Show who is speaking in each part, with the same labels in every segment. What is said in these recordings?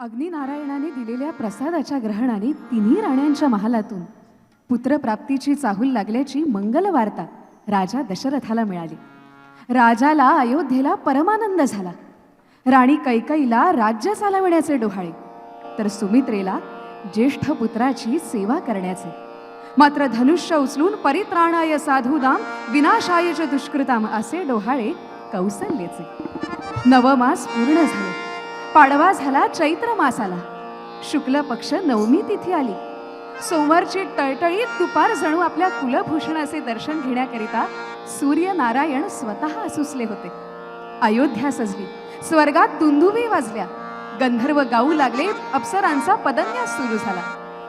Speaker 1: अग्निनारायणाने दिलेल्या प्रसादाच्या ग्रहणाने तिन्ही राण्यांच्या महालातून पुत्रप्राप्तीची चाहूल लागल्याची मंगलवार्ता राजा दशरथाला मिळाली. राजाला अयोध्येला परमानंद झाला. राणी कैकईला राज्य चालवण्याचे डोहाळे तर सुमित्रेला ज्येष्ठ पुत्राची सेवा करण्याचे. मात्र धनुष्य उचलून परित्राणाय साधुदाम विनाशायच दुष्कृताम असे डोहाळे कौसल्यचे. नवमास पूर्ण झाले. पाडवा झाला चैत्र मासाला शुक्ल पक्ष नवमी तिथी आली. सोमवारची टळटळीत दुपार जणू आपल्या कुलभूषणाचे दर्शन घेण्याकरिता सूर्यनारायण स्वतः असुसले होते. अयोध्या सजली स्वर्गात दुंदुबी वाजल्या. गंधर्व गाऊ लागले अप्सरांचा पदन्यास सुरू झाला.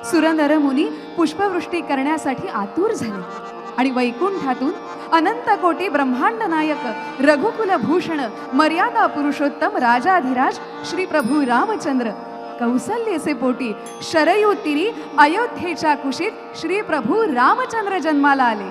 Speaker 1: सुरनर मुनी पुष्पवृष्टी करण्यासाठी आतुर झाले. आणि वैकुंठातून अनंत कोटी ब्रह्मांड नायक रघुकुल भूषण मर्यादा पुरुषोत्तम राजाधिराज श्री प्रभू रामचंद्र. कौसल्येचे पोटी शरयू अयोध्येच्या कुशीत श्री प्रभू रामचंद्र जन्माला आले.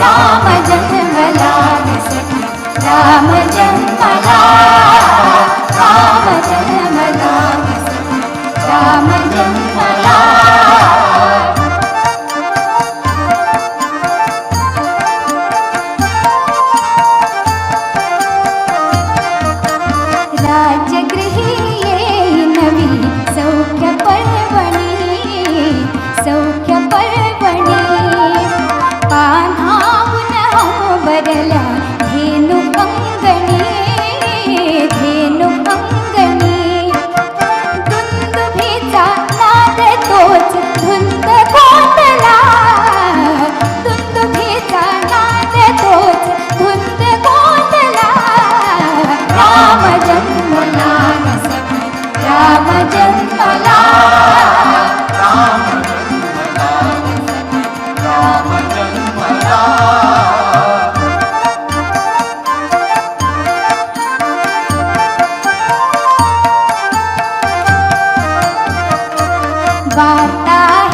Speaker 2: రామ జన్మలా రామ జన్మలా రామ జన్మలా రామ జన్మ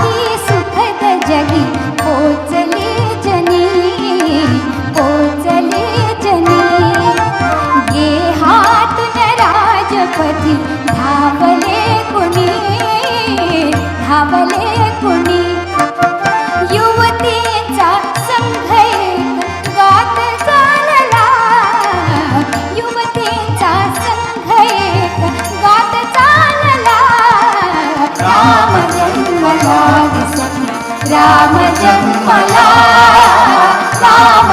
Speaker 2: ही सुखद जगी पोचली जनी पोचली जनी. गे हातून राजपती రామ జన్మలా రామ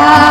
Speaker 2: 감사합니다.